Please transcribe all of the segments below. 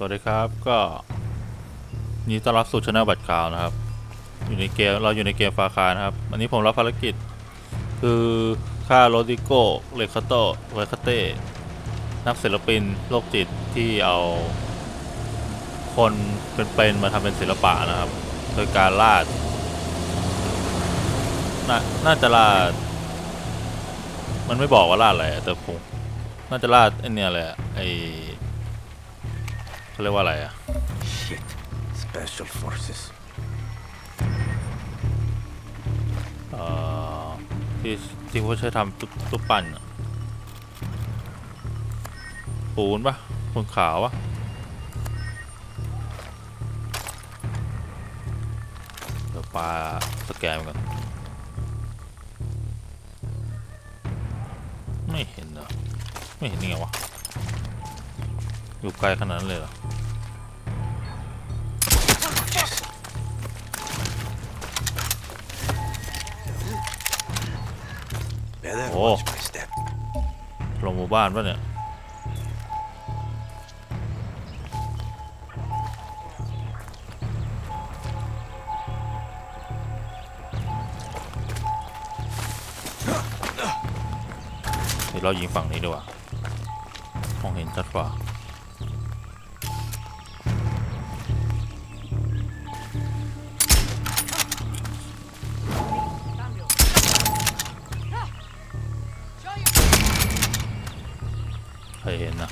สวัสดีครับก็ยินดีต้อนรับสู่ช anel บัตรขาวนะครับ อยู่ในเกมเราอยู่ในเกมฟาคานะครับ อันนี้ผมรับภารกิจ คือฆ่าโรดิโกเลคาโตเลคาเต้นักศิลปินโรคจิตที่เอาคนเป็นๆมาทำเป็นศิลปะนะครับ โดยการลาดนน่าจะลาด มันไม่บอกว่าลาดอะไรแต่ผมน่าจะลาดไอเนี่ยแหละไอ เขาเรียกว่าอะไรอะ Shit. Special forces. เอ่อที่ที่เขาใช้ทำตุ๊กตุ๊กปั่นอะปูนปะปูนขาวปะเดี๋ยวปลาสแกนมันก่อนไม่เห็นเหรอไม่เห็นนี่ไงวะ อยู่ไกลขนาดนั้นเลยเหรอ Better Oh. watch my step. ลงหมู่บ้านปะเนี่ยเดี๋ยวเรายิงฝั่งนี้ดีกว่า มองเห็นชัดกว่า ใครเห็นนะ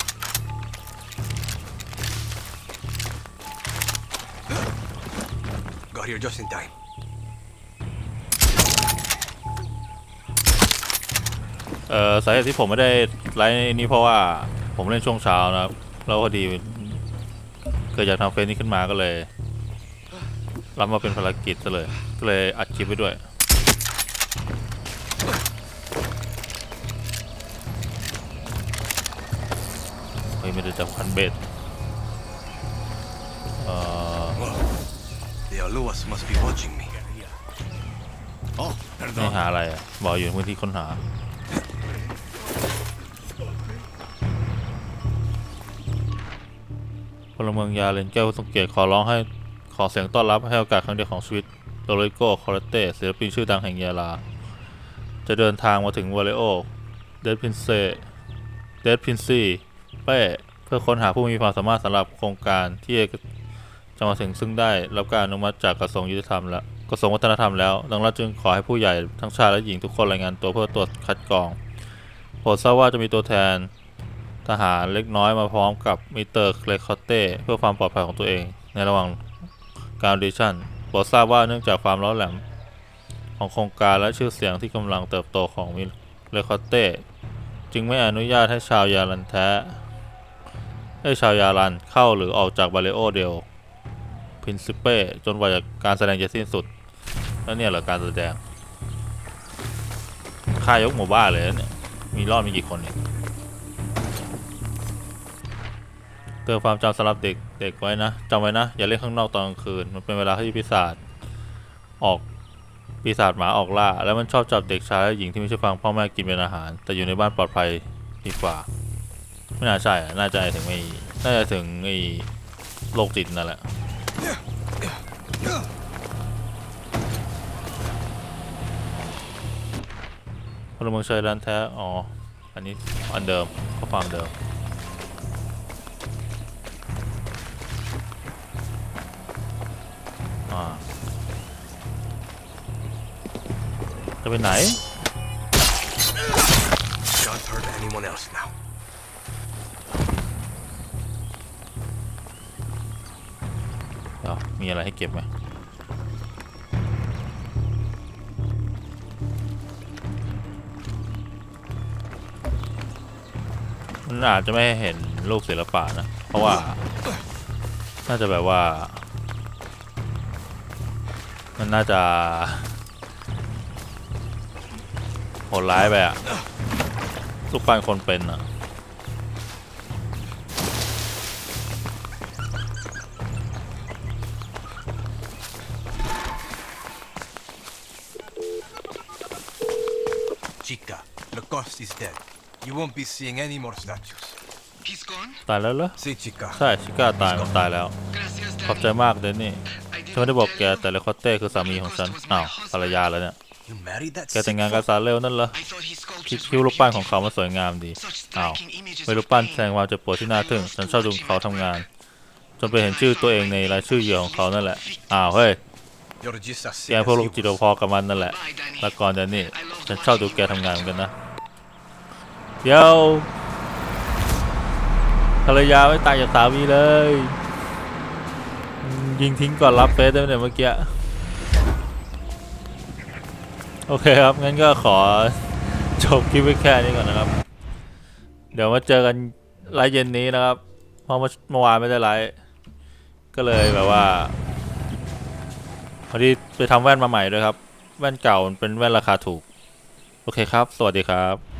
Got here just in time. เอ่อสาเหตุที่ผมไม่ได้ไลฟ์นี้เพราะว่าผมเล่นช่วงเช้านะครับแล้วพอดีเกิดอยากทำเฟซนี้ขึ้นมาก็เลยรับมาเป็นภารกิจซะเลยก็เลยอัดคลิปไว้ด้วย ฮ้ยไม่ได้จับคันเบ็ดเอ่อ The Aluas must be watching me. Oh, ไม่หาอะไรอะบอกอยู่ในพื้นที่ค้นหา พลเมืองยาเลนแก้วผู้ทรงเกียรติขอร้องให้ขอเสียงต้อนรับให้โอกาสครั้งเดียวของชีวิตโดริโกคอร์เต้ศิลปินชื่อดังแห่งยาลา จะเดินทางมาถึงวาเลโอ เดดพินเซ เดดพินซี เป้เพื่อค้นหาผู้มีความสามารถสำหรับโครงการที่จะมาถึงซึ่งได้รับการอนุมัติจากกระทรวงยุติธรรมและกระทรวงวัฒนธรรมแล้ว ดังนั้นจึงขอให้ผู้ใหญ่ทั้งชายและหญิงทุกคนรายงานตัวเพื่อตรวจคัดกรองโปรดทราบว่าจะมีตัวแทนทหารเล็กน้อยมาพร้อมกับมิเตอร์เคลคอเต้เพื่อความปลอดภัยของตัวเอง ในระหว่างการออดิชั่นโปรดทราบว่าเนื่องจากความร้อนแรงของโครงการและชื่อเสียงที่กำลังเติบโตของมิเลคอเต้จึงไม่อนุญาตให้ชาวยาลันแท้ ให้ชาวยาลันเข้าหรือออกจากบาเลโอเดลพินซิเป้จนกว่าการแสดงจะสิ้นสุด แล้วเนี่ยเหรอการแสดงค่ายกหมู่บ้านเลยนะเนี่ย มีรอดมีกี่คนเนี่ยเตือนความจำสำหรับเด็กเด็กไว้นะจำไว้นะ อย่าเล่นข้างนอกตอนกลางคืน มันเป็นเวลาที่ปีศาจออกปีศาจหมาออกล่า แล้วมันชอบจับเด็กชายและหญิงที่ไม่ใช่ฟังพ่อแม่กินเป็นอาหาร แต่อยู่ในบ้านปลอดภัยดีกว่า ไม่น่าใช่น่าจะถึงไอ้น่าจะถึงไอ้โรคจิตนั่นแหละพลเมืองชายร้านแท้ อ๋อ อันนี้อันเดิมข้อความเดิม จะไปไหน Can't hurt anyone else now. มีอะไรให้เก็บไหมมันอาจจะไม่เห็นรูปศิลปะนะ เพราะว่า น่าจะแบบว่า มันน่าจะโหดร้ายไปอะลูกปั้นคนเป็นอะ Chica, Lacoste is dead. You won't be seeing any more statues. He's gone? ตายแล้วเหรอ Si, chica. ใช่ชิก้าตายมันตายแล้ว Gracias, ขอบ Daddy. ใจมากเดนนี่ I ฉันไม่ได้ didn't บอกแก tell you. แต่เลคอตเต้คือสามีของฉันอ้าวภรรยาแล้วเนี่ย You married that แกแต่งงาน sick กับ fuck? ซาเรลนั่นเหรอ I thought his คิด sculptures คิ้ว were รูปปั้นของ beautiful. เขามันสวยงามดี Such อ้าว striking images ไม่ of รูปปั้น pain. แสดงความเจ็บปวดที่น่าทึ่ง ฉันชอบดูเขาทำงาน จนไปเห็นชื่อตัวเองในรายชื่อเหยื่อของเขานั่นแหละ อ้าว เฮ้ย You're just as แก sick พวก as ลู he กจิต was. พอกับมันนั่นแหละ Bye, Danny. แล้วก่อนเดนนี่ฉันชอบดูแกทำงานเหมือนกันนะ เดี๋ยวภรรยาไม่ตายจากสามีเลยอืมยิงทิ้งก่อนรับเฟสได้ไหมเนี่ยเมื่อกี้ โอเคครับ งั้นก็ขอจบคลิปไว้แค่นี้ก่อนนะครับ เดี๋ยวมาเจอกันไลฟ์เย็นนี้นะครับ เพราะเมื่อเมื่อวานไม่ได้ไลฟ์ก็เลยแบบว่า พอดีไปทำแว่นมาใหม่ด้วยครับ แว่นเก่ามันเป็นแว่นราคาถูก โอเคครับ สวัสดีครับ